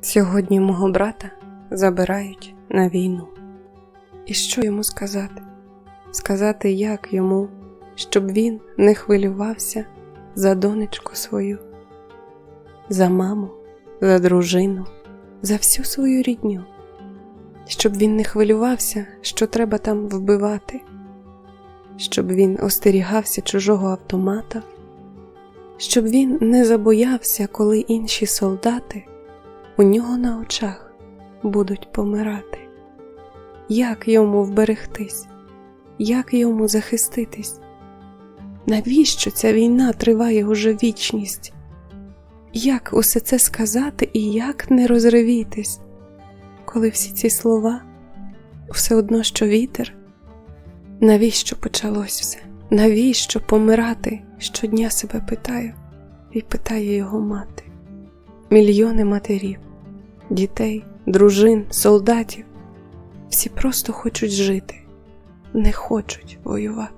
Сьогодні мого брата забирають на війну. І що йому сказати? Сказати, як йому, щоб він не хвилювався за донечку свою, за маму, за дружину, за всю свою рідню, щоб він не хвилювався, що треба там вбивати, щоб він остерігався чужого автомата, щоб він не забоявся, коли інші солдати у нього на очах будуть помирати. Як йому вберегтись? Як йому захиститись? Навіщо ця війна триває уже вічність? Як усе це сказати і як не розривітись, коли всі ці слова все одно, що вітер? Навіщо почалось все? Навіщо помирати? Щодня себе питаю, і питає його мати. Мільйони матерів, дітей, дружин, солдатів. Всі просто хочуть жити, не хочуть воювати.